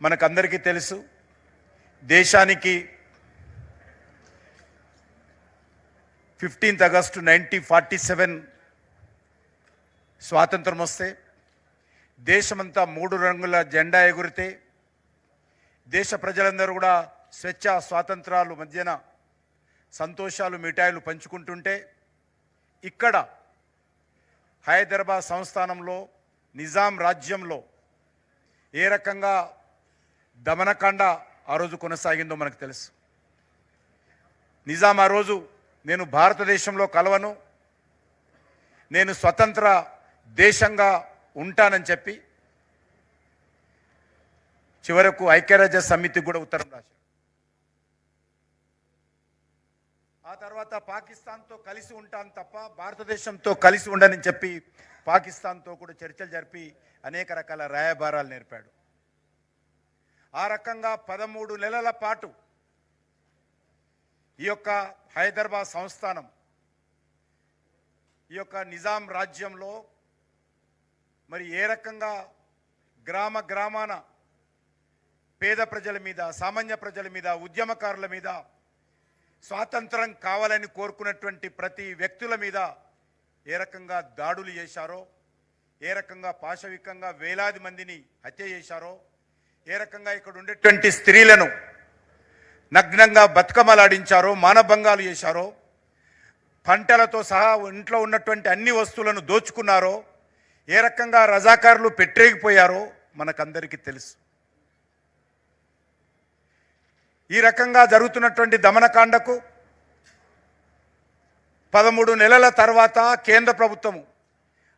మనకందరికీ తెలుసు. దేశానికి fifteenth August nineteen forty seven స్వాతంత్రం వస్తే దేశమంతా మూడు రంగుల జెండా ఎగురితే దేశ ప్రజలందరూ కూడా స్వేచ్ఛ స్వాతంత్రాలు మధ్యన సంతోషాలు మిఠాయిలు పంచుకుంటుంటే ఇక్కడ హైదరాబాద్ సంస్థానంలో నిజాం రాజ్యంలో ఏ రకంగా దమనకాండ ఆ రోజు కొనసాగిందో మనకు తెలుసు. నిజాం ఆ రోజు నేను భారతదేశంలో కలవను. నేను స్వతంత్ర దేశంగా ఉంటానని చెప్పి చివరకు ఐక్యరాజ్య సమితికి కూడా ఉత్తరం రాశాడు ఆ తర్వాత పాకిస్తాన్తో కలిసి ఉంటాను తప్ప భారతదేశంతో కలిసి ఉండనని చెప్పి పాకిస్తాన్తో కూడా చర్చలు జరిపి అనేక రకాల రాయబారాలు నేర్పాడు. ఆ రకంగా పదమూడు నెలల పాటు ఈ యొక్క హైదరాబాద్ సంస్థానం ఈ యొక్క నిజాం రాజ్యంలో మరి ఏ రకంగా గ్రామ గ్రామాన పేద ప్రజల మీద సామాన్య ప్రజల మీద ఉద్యమకారుల మీద స్వాతంత్రం కావాలని కోరుకున్నటువంటి ప్రతి వ్యక్తుల మీద ఏ రకంగా దాడులు చేశారో ఏ రకంగా పాశవికంగా వేలాది మందిని హత్య చేశారో ఏ రకంగా ఇక్కడ ఉండేటువంటి స్త్రీలను నగ్నంగా బతుకమ్మలాడించారో మానభంగాలు చేశారో పంటలతో సహా ఇంట్లో ఉన్నటువంటి అన్ని వస్తువులను దోచుకున్నారో ఏ రకంగా రజాకారులు పెట్టేగిపోయారో మనకందరికీ తెలుసు. ఈ రకంగా జరుగుతున్నటువంటి దమనకాండకు పదమూడు నెలల తర్వాత కేంద్ర ప్రభుత్వము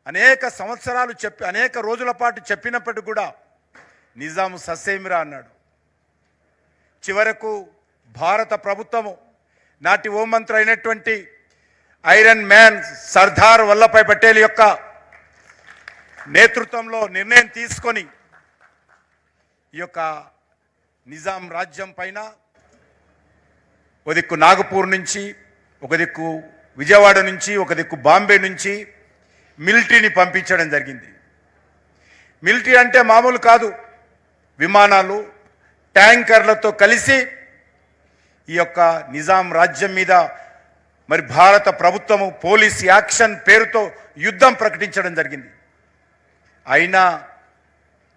అనేక సంవత్సరాలు చెప్పి అనేక రోజుల పాటు చెప్పినప్పటికీ కూడా నిజాము ససేమిరా అన్నాడు. చివరకు భారత ప్రభుత్వము నాటి హోంమంత్రి అయినటువంటి ఐరన్ మ్యాన్ సర్దార్ వల్లభాయ్ పటేల్ యొక్క నేతృత్వంలో నిర్ణయం తీసుకొని ఈ యొక్క నిజాం రాజ్యం పైన ఒక దిక్కు నాగపూర్ నుంచి ఒక దిక్కు విజయవాడ నుంచి ఒక దిక్కు బాంబే నుంచి మిలిటరీని పంపించడం జరిగింది. మిలిటరీ అంటే మామూలు కాదు. విమానాలు ట్యాంకర్లతో కలిసి ఈ యొక్క నిజాం రాజ్యం మీద మరి భారత ప్రభుత్వము పోలీస్ యాక్షన్ పేరుతో యుద్ధం ప్రకటించడం జరిగింది. అయినా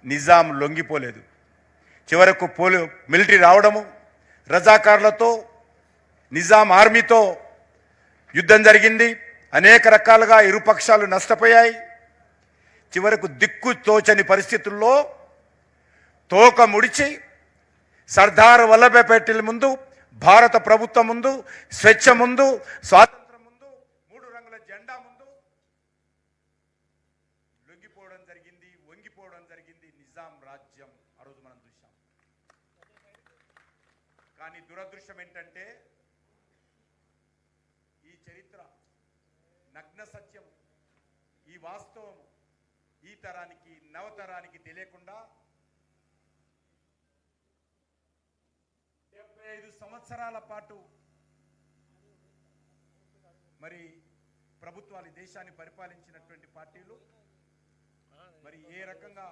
నిజాం లొంగిపోలేదు. చివరకు పోలి మిలిటరీ రావడము రజాకారులతో నిజాం ఆర్మీతో యుద్ధం జరిగింది. అనేక రకాలుగా ఇరుపక్షాలు నష్టపోయాయి. చివరకు దిక్కు తోచని పరిస్థితుల్లో తోక ముడిచి సర్దార్ వల్లభాయ్ పటేల్ ముందు భారత ప్రభుత్వం ముందు స్వేచ్ఛ ముందు స్వాతంత్రం ముందు మూడు రంగుల జెండా ముందు లొంగిపోవడం జరిగింది వంగిపోవడం జరిగింది నిజాం రాజ్యం. ఆ రోజు మనం చూసాం కానీ దురదృష్టం ఏంటంటే ఈ చరిత్ర నగ్న సత్యం ఈ వాస్తవం ఈ తరానికి నవతరానికి తెలియకుండా ఐదు సంవత్సరాల పాటు మరి ప్రభుత్వాలు ఈ దేశాన్ని పరిపాలించినటువంటి పార్టీలు మరి ఏ రకంగా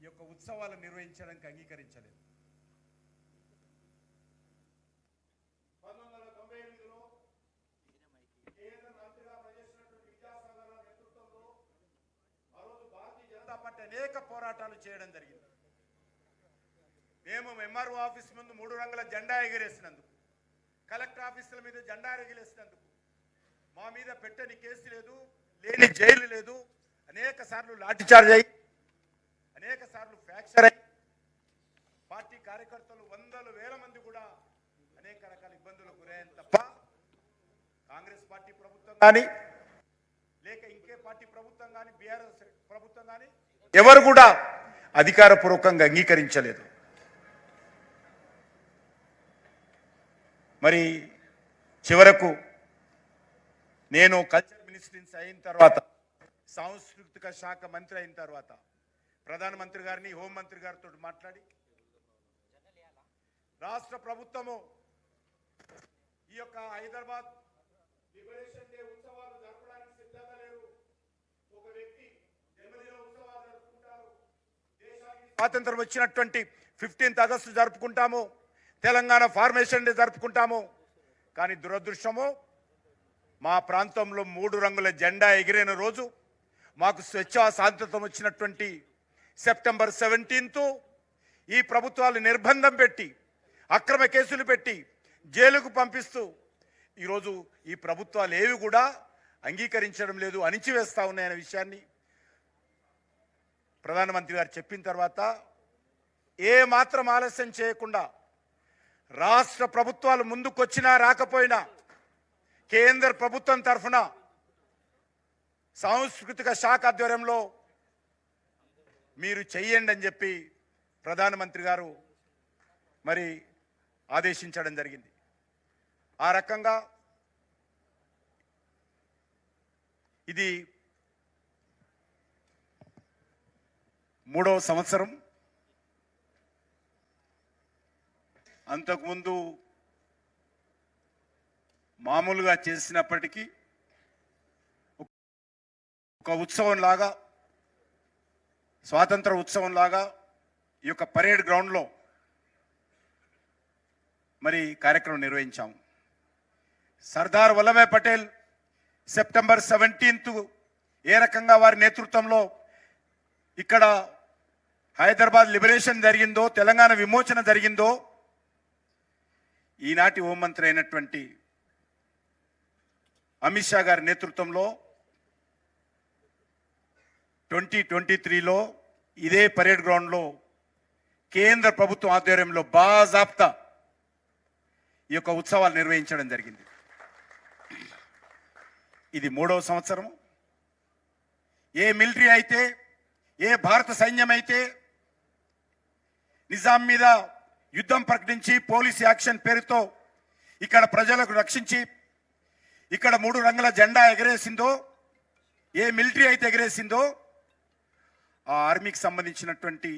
ఈ యొక్క ఉత్సవాలు నిర్వహించడానికి అంగీకరించలేదు. పంతొమ్మిది వందల తొంభై ఎనిమిదిలో భారతీయ జనతా పార్టీ అనేక పోరాటాలు చేయడం జరిగింది. మేము ఎంఆర్ఓ ఆఫీస్ ముందు మూడు రంగుల జెండా ఎగిరేసినందుకు కలెక్టర్ ఆఫీసుల మీద జెండా ఎగిరేసినందుకు మా మీద పెట్టని కేసు లేదు లేని జైలు లేదు అనేక సార్లు లాఠీచార్జ్ అయ్యి అనేక సార్లు ఫ్రాక్చర్ అయ్యి పార్టీ కార్యకర్తలు వందల వేల మంది కూడా అనేక రకాల ఇబ్బందులకు గురయ్యారు తప్ప కాంగ్రెస్ పార్టీ ప్రభుత్వం కానీ లేక ఇంకే పార్టీ ప్రభుత్వం కానీ బీఆర్ఎస్ ప్రభుత్వం కానీ ఎవరు కూడా అధికారపూర్వకంగా అంగీకరించలేదు. మరి చివరకు నేను కల్చర్ మినిస్ట్రీస్ అయిన తర్వాత సాంస్కృతిక శాఖ మంత్రి అయిన తర్వాత ప్రధానమంత్రి గారిని హోంమంత్రి గారితో మాట్లాడి రాష్ట్ర ప్రభుత్వము ఈ యొక్క హైదరాబాద్ లిబరేషన్ డే ఉత్సవాలు జరపడానికి సిద్ధంగా లేరు. ఒక వ్యక్తి జన్మదిన ఉత్సవాలు జరుపుకుంటారు. దేశానికి స్వాతంత్రం వచ్చినటువంటి ఫిఫ్టీన్త్ ఆగస్టు జరుపుకుంటాము. తెలంగాణ ఫార్మేషన్ డే జరుపుకుంటాము. కానీ దురదృష్టము మా ప్రాంతంలో మూడు రంగుల జెండా ఎగిరిన రోజు మాకు స్వచ్ఛ శాంతతం వచ్చినటువంటి సెప్టెంబర్ సెవెంటీన్త్ ఈ ప్రభుత్వాలు నిర్బంధం పెట్టి అక్రమ కేసులు పెట్టి జైలుకు పంపిస్తూ ఈరోజు ఈ ప్రభుత్వాలు ఏవి కూడా అంగీకరించడం లేదు అణిచివేస్తూ ఉన్నాయనే విషయాన్ని ప్రధానమంత్రి గారు చెప్పిన తర్వాత ఏ మాత్రం ఆలస్యం చేయకుండా రాష్ట్ర ప్రభుత్వాలు ముందుకొచ్చినా రాకపోయినా కేంద్ర ప్రభుత్వం తరఫున సాంస్కృతిక శాఖ ఆధ్వర్యంలో మీరు చెయ్యండి అని చెప్పి ప్రధానమంత్రి గారు మరి ఆదేశించడం జరిగింది. ఆ రకంగా ఇది మూడవ సంవత్సరం. అంతకుముందు మామూలుగా చేసినప్పటికీ ఒక ఉత్సవం లాగా స్వాతంత్ర ఉత్సవం లాగా ఈ యొక్క పరేడ్ గ్రౌండ్లో మరి కార్యక్రమం నిర్వహించాము సర్దార్ వల్లభాయ్ పటేల్ సెప్టెంబర్ సెవెంటీన్త్ ఏ రకంగా వారి నేతృత్వంలో ఇక్కడ హైదరాబాద్ లిబరేషన్ జరిగిందో తెలంగాణ విమోచన జరిగిందో ఈనాటి హోంమంత్రి అయినటువంటి అమిత్ షా గారి నేతృత్వంలో ట్వంటీ ట్వంటీ త్రీలో ఇదే పరేడ్ గ్రౌండ్లో కేంద్ర ప్రభుత్వం ఆధ్వర్యంలో బాజాప్తా ఈ యొక్క ఉత్సవాలు నిర్వహించడం జరిగింది. ఇది మూడవ సంవత్సరం ఏ మిలిటరీ అయితే ఏ భారత సైన్యం అయితే నిజాం మీద యుద్ధం ప్రకటించి పోలీస్ యాక్షన్ పేరుతో ఇక్కడ ప్రజలకు రక్షించి ఇక్కడ మూడు రంగుల జెండా ఎగరేసిందో ఏ మిలిటరీ అయితే ఎగరేసిందో ఆ ఆర్మీకి సంబంధించినటువంటి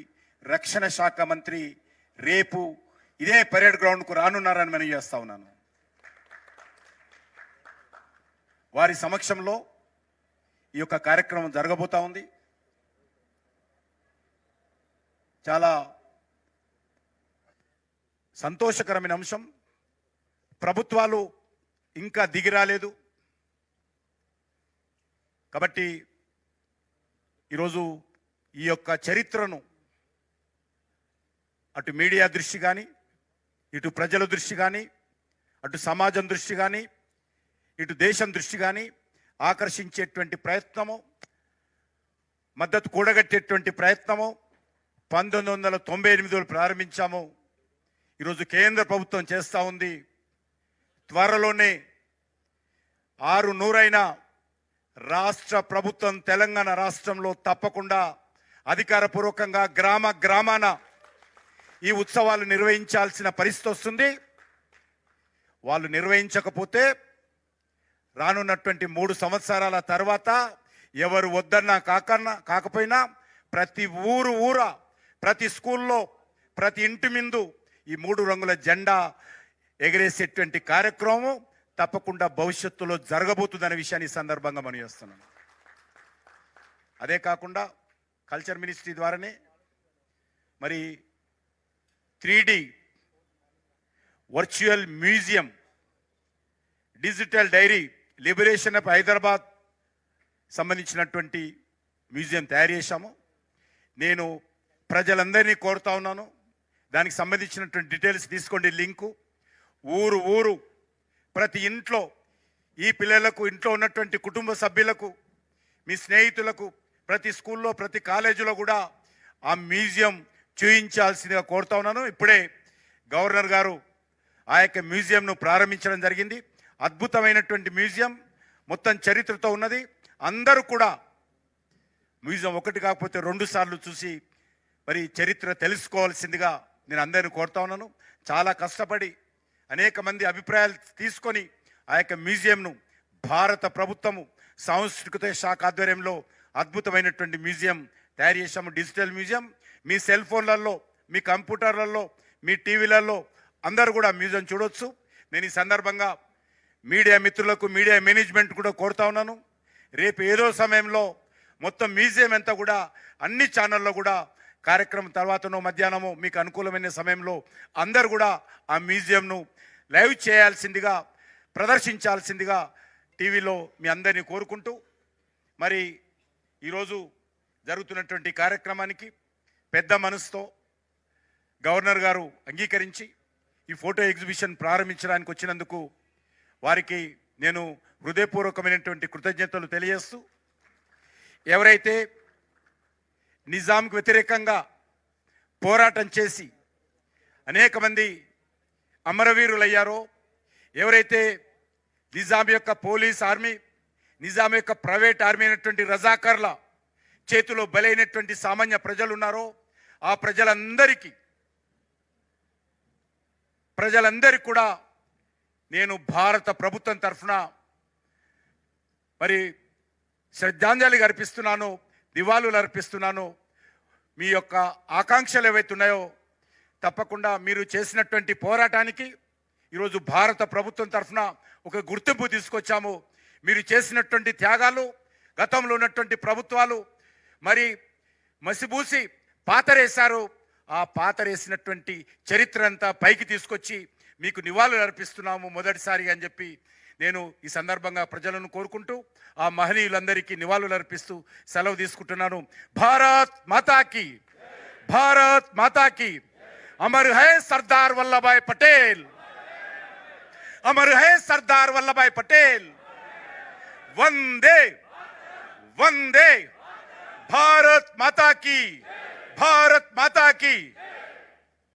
రక్షణ శాఖ మంత్రి రేపు ఇదే పరేడ్ గ్రౌండ్కు రానున్నారని మనం చేస్తా ఉన్నాను. వారి సమక్షంలో ఈ యొక్క కార్యక్రమం జరగబోతా ఉంది. చాలా సంతోషకరమైన అంశం. ప్రభుత్వాలు ఇంకా దిగిరాలేదు కాబట్టి ఈరోజు ఈ యొక్క చరిత్రను అటు మీడియా దృష్టి కానీ ఇటు ప్రజల దృష్టి కానీ అటు సమాజం దృష్టి కానీ ఇటు దేశం దృష్టి కానీ ఆకర్షించేటువంటి ప్రయత్నము మద్దతు కూడగట్టేటువంటి ప్రయత్నము పంతొమ్మిది వందల తొంభై ఎనిమిదిలో ప్రారంభించాము. ఈరోజు కేంద్ర ప్రభుత్వం చేస్తూ ఉంది. త్వరలోనే ఆరు నూరైన రాష్ట్ర ప్రభుత్వం తెలంగాణ రాష్ట్రంలో తప్పకుండా అధికారపూర్వకంగా గ్రామ గ్రామాన ఈ ఉత్సవాలు నిర్వహించాల్సిన పరిస్థితి వస్తుంది. వాళ్ళు నిర్వహించకపోతే రానున్నటువంటి మూడు సంవత్సరాల తర్వాత ఎవరు వద్దన్నా కాకన్నా కాకపోయినా ప్రతి ఊరు ఊర ప్రతి స్కూల్లో ప్రతి ఇంటి ముందు ఈ మూడు రంగుల జెండా ఎగరేసేటువంటి కార్యక్రమం తప్పకుండా భవిష్యత్తులో జరగబోతుందనే విషయాన్ని సందర్భంగా మనం చేస్తున్నాను అదే కాకుండా కల్చర్ మినిస్ట్రీ ద్వారానే మరి three virtual museum digital diary liberation of Hyderabad సంబంధించినటువంటి మ్యూజియం తయారు చేశాము. నేను ప్రజలందరినీ కోరుతా ఉన్నాను. దానికి సంబంధించినటువంటి డీటెయిల్స్ తీసుకోండి లింకు. ఊరు ఊరు. ప్రతి ఇంట్లో ఈ పిల్లలకు ఇంట్లో ఉన్నటువంటి కుటుంబ సభ్యులకు మీ స్నేహితులకు ప్రతి స్కూల్లో ప్రతి కాలేజీలో కూడా ఆ మ్యూజియం చూయించాల్సిందిగా కోరుతా ఉన్నాను. ఇప్పుడే గవర్నర్ గారు ఆ యొక్క మ్యూజియంను ప్రారంభించడం జరిగింది. అద్భుతమైనటువంటి మ్యూజియం మొత్తం చరిత్రతో ఉన్నది. అందరూ కూడా మ్యూజియం ఒకటి కాకపోతే రెండు సార్లు చూసి మరి చరిత్ర తెలుసుకోవాల్సిందిగా నేను అందరిని కోరుతా ఉన్నాను. చాలా కష్టపడి అనేక మంది అభిప్రాయాలు తీసుకొని ఆ యొక్క మ్యూజియంను భారత ప్రభుత్వము సాంస్కృతిక శాఖ ఆధ్వర్యంలో అద్భుతమైనటువంటి మ్యూజియం తయారు చేశాము. Digital museum. మీ సెల్ ఫోన్లలో మీ కంప్యూటర్లలో మీ టీవీలలో అందరూ కూడా మ్యూజియం చూడొచ్చు. నేను ఈ సందర్భంగా మీడియా మిత్రులకు మీడియా మేనేజ్మెంట్ కూడా కోరుతా ఉన్నాను. రేపు ఏదో సమయంలో మొత్తం మ్యూజియం అంతా కూడా అన్ని ఛానల్లో కూడా కార్యక్రమం తర్వాతనో మధ్యాహ్నము మీకు అనుకూలమైన సమయంలో అందరు కూడా ఆ మ్యూజియంను లైవ్ చేయాల్సిందిగా ప్రదర్శించాల్సిందిగా టీవీలో మీ అందరినీ కోరుకుంటూ మరి ఈరోజు జరుగుతున్నటువంటి కార్యక్రమానికి పెద్ద మనసుతో గవర్నర్ గారు అంగీకరించి ఈ ఫోటో ఎగ్జిబిషన్ ప్రారంభించడానికి వచ్చినందుకు వారికి నేను హృదయపూర్వకమైనటువంటి కృతజ్ఞతలు తెలియజేస్తూ ఎవరైతే నిజాంకు వ్యతిరేకంగా పోరాటం చేసి అనేక మంది అమరవీరులయ్యారో ఎవరైతే నిజాం యొక్క పోలీస్ ఆర్మీ నిజాం యొక్క ప్రైవేట్ ఆర్మీ అయినటువంటి రజాకర్ల చేతిలో బలైనటువంటి సామాన్య ప్రజలు ఉన్నారో ఆ ప్రజలందరికీ ప్రజలందరికీ కూడా నేను భారత ప్రభుత్వం తరఫున మరి శ్రద్ధాంజలి అర్పిస్తున్నాను. నివాళులు అర్పిస్తున్నాను. మీ యొక్క ఆకాంక్షలు ఏవైతే ఉన్నాయో తప్పకుండా మీరు చేసినటువంటి పోరాటానికి ఈరోజు భారత ప్రభుత్వం తరఫున ఒక గుర్తింపు తీసుకొచ్చాము. మీరు చేసినటువంటి త్యాగాలు గతంలో ఉన్నటువంటి ప్రభుత్వాలు మరి మసిబూసి పాతరేశారు. ఆ పాతరేసినటువంటి చరిత్ర అంతా పైకి తీసుకొచ్చి మీకు నివాళులు అర్పిస్తున్నాము మొదటిసారి అని చెప్పి నేను ఈ సందర్భంగా ప్రజలను కోరుకుంటూ ఆ మహనీయులందరికీ నివాళులు అర్పిస్తూ సెలవు తీసుకుంటున్నాను. భారత్ మాతాకి భారత్ మాతాకి. అమర్ హై సర్దార్ వల్లభాయ్ పటేల్. అమర్ హై సర్దార్ వల్లభాయ్ పటేల్. వందే వందే. భారత్ మాతాకి భారత్ మాతాకి.